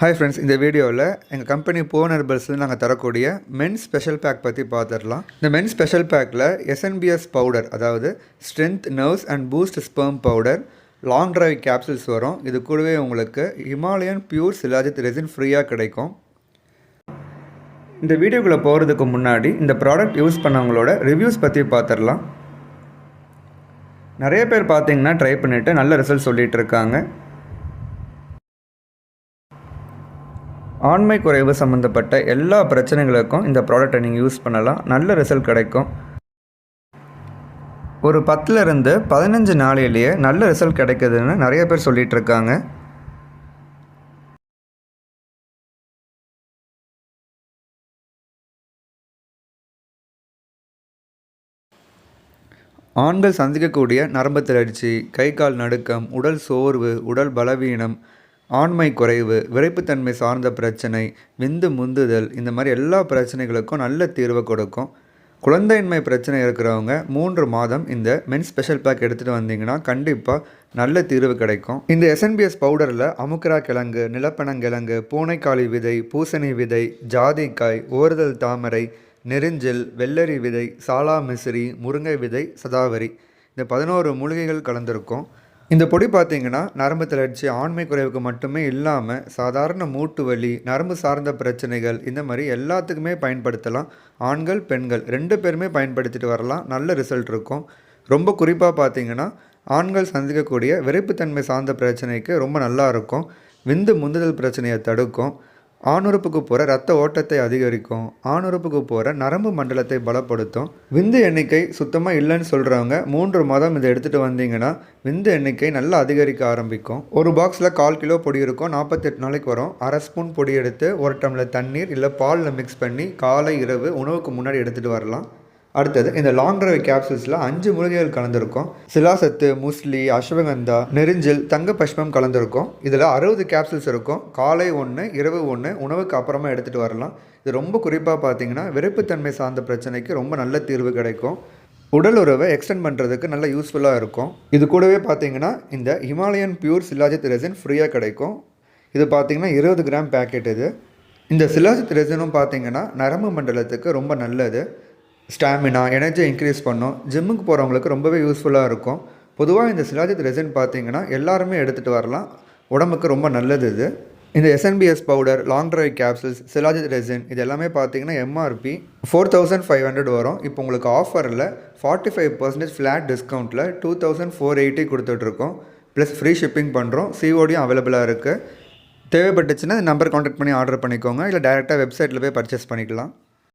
Hi friends இந்த வீடியோவில் எங்கள் கம்பெனி போனர் ஹெர்பல்ஸில் நாங்கள் தரக்கூடிய மென் ஸ்பெஷல் பேக் பற்றி பார்த்துடலாம் இந்த மென் ஸ்பெஷல் பேக்கில் எஸ்என்பிஎஸ் பவுடர் அதாவது strength nerves and boost sperm powder long drive capsules வரும். இது கூடவே உங்களுக்கு ஹிமாலயன் பியூர் சிலாஜித் ரெசின் ஃப்ரீயாக கிடைக்கும். இந்த வீடியோக்குள்ளே போகிறதுக்கு முன்னாடி இந்த ப்ராடக்ட் யூஸ் பண்ணவங்களோட ரிவ்யூஸ் பற்றி பார்த்துடலாம் நிறைய பேர் பார்த்தீங்கன்னா ட்ரை பண்ணிவிட்டு நல்ல ரிசல்ட் சொல்லிகிட்டு இருக்காங்க. ஆண்மை குறைவு சம்மந்தப்பட்ட எல்லா பிரச்சனைகளுக்கும் இந்த ப்ராடக்டை நீங்கள் யூஸ் பண்ணலாம். நல்ல ரிசல்ட் கிடைக்கும். ஒரு பத்துலேருந்து பதினஞ்சு நாளையிலேயே நல்ல ரிசல்ட் கிடைக்குதுன்னு நிறைய பேர் சொல்லிகிட்டு இருக்காங்க. ஆண்கள் சந்திக்கக்கூடிய நரம்பு தளர்ச்சி கை கால் நடுக்கம் உடல் சோர்வு உடல் பலவீனம் ஆண்மை குறைவு விரைப்புத்தன்மை சார்ந்த பிரச்சனை விந்து முந்துதல் இந்த மாதிரி எல்லா பிரச்சனைகளுக்கும் நல்ல தீர்வை கொடுக்கும். குழந்தையின்மை பிரச்சனை இருக்கிறவங்க மூன்று மாதம் இந்த மென் ஸ்பெஷல் பேக் எடுத்துகிட்டு வந்தீங்கன்னா கண்டிப்பாக நல்ல தீர்வு கிடைக்கும். இந்த எஸ்என்பிஎஸ் பவுடரில் அமுக்கரா கிழங்கு நிலப்பனங்கிழங்கு பூனைக்காளி விதை பூசணி விதை ஜாதிக்காய் ஓறுதல் தாமரை நெருஞ்சில் வெள்ளரி விதை சாலா மிசிறி முருங்கை விதை சதாவரி. இந்த பதினோரு மூலிகைகள் கலந்திருக்கும். இந்த பொடி பார்த்தீங்கன்னா நரம்பு தளர்ச்சி ஆண்மை குறைவுக்கு மட்டுமே இல்லாமல் சாதாரண மூட்டு வலி நரம்பு சார்ந்த பிரச்சனைகள் இந்த மாதிரி எல்லாத்துக்குமே பயன்படுத்தலாம். ஆண்கள் பெண்கள் ரெண்டு பேருமே பயன்படுத்திட்டு வரலாம். நல்ல ரிசல்ட் இருக்கும். ரொம்ப குறிப்பாக பார்த்தீங்கன்னா ஆண்கள் சந்திக்கக்கூடிய விரைப்புத்தன்மை சார்ந்த பிரச்சனைக்கு ரொம்ப நல்லா இருக்கும். விந்து முந்துதல் பிரச்சனையை தடுக்கும். ஆணுறுப்புக்கு போகிற ரத்த ஓட்டத்தை அதிகரிக்கும். ஆணுறுப்புக்கு போகிற நரம்பு மண்டலத்தை பலப்படுத்தும். விந்து எண்ணிக்கை சுத்தமாக இல்லைன்னு சொல்கிறவங்க மூன்று மாதம் இதை எடுத்துகிட்டு வந்தீங்கன்னா விந்து எண்ணிக்கை நல்லா அதிகரிக்க ஆரம்பிக்கும். ஒரு பாக்ஸில் கால் கிலோ பொடி இருக்கும் நாற்பத்தெட்டு நாளைக்கு வரும். அரை ஸ்பூன் பொடி எடுத்து ஒரு டம்ளர் தண்ணீர் இல்லை பாலில் மிக்ஸ் பண்ணி காலை இரவு உணவுக்கு முன்னாடி எடுத்துகிட்டு வரலாம். அடுத்தது இந்த லாங் டிரைவ் கேப்சூல்ஸில் அஞ்சு மூலிகைகள் கலந்துருக்கும். சிலாசத்து முஸ்லி அஸ்வகந்தா நெரிஞ்சில் தங்க பஷ்மம் கலந்துருக்கும். இதில் அறுபது கேப்சூல்ஸ் இருக்கும். காலை ஒன்று இரவு ஒன்று உணவுக்கு அப்புறமா எடுத்துகிட்டு வரலாம். இது ரொம்ப குறிப்பாக பார்த்தீங்கன்னா விருப்பத்தன்மை சார்ந்த பிரச்சனைக்கு ரொம்ப நல்ல தீர்வு கிடைக்கும். உடல் உறவை எக்ஸ்டெண்ட் பண்ணுறதுக்கு நல்ல யூஸ்ஃபுல்லாக இருக்கும். இது கூடவே பார்த்தீங்கன்னா இந்த ஹிமாலயன் பியூர் சிலாஜித் ரெசின் ஃப்ரீயாக கிடைக்கும். இது பார்த்தீங்கன்னா இருபது கிராம் பேக்கெட் இது. இந்த சிலாஜித் ரெசினும் பார்த்தீங்கன்னா நரம்பு மண்டலத்துக்கு ரொம்ப நல்லது. ஸ்டாமினா எனர்ஜி இன்க்ரீஸ் பண்ணும். ஜிம்முக்கு போகிறவங்களுக்கு ரொம்பவே யூஸ்ஃபுல்லாக இருக்கும். பொதுவாக இந்த சிலாஜித் ரெசன் பார்த்தீங்கன்னா எல்லாருமே எடுத்துகிட்டு வரலாம். உடம்புக்கு ரொம்ப நல்லது இது. இந்த SNPS powder long drive capsules shilajit resin இது எல்லாமே பார்த்தீங்கன்னா MRP four thousand five hundred வரும். இப்போ உங்களுக்கு ஆஃபரில் ஃபார்ட்டி ஃபைவ் பர்சன்டேஜ் ஃப்ளாட் டிஸ்கவுண்ட்டில் டூ தௌசண்ட் ஃபோர் எயிட்டி கொடுத்துட்ருக்கோம் ப்ளஸ் ஃப்ரீ ஷிப்பிங் பண்ணுறோம் சிஓடியும் அவைலபிளாக இருக்குது தேவைப்பட்டுச்சுன்னா இந்த நம்பர் காண்டாக்ட் பண்ணி ஆர்டர் பண்ணிக்கோங்க. இல்லை டேரெக்டாக வெப்சைட்டில் போய் பர்ச்சேஸ் பண்ணிக்கலாம்.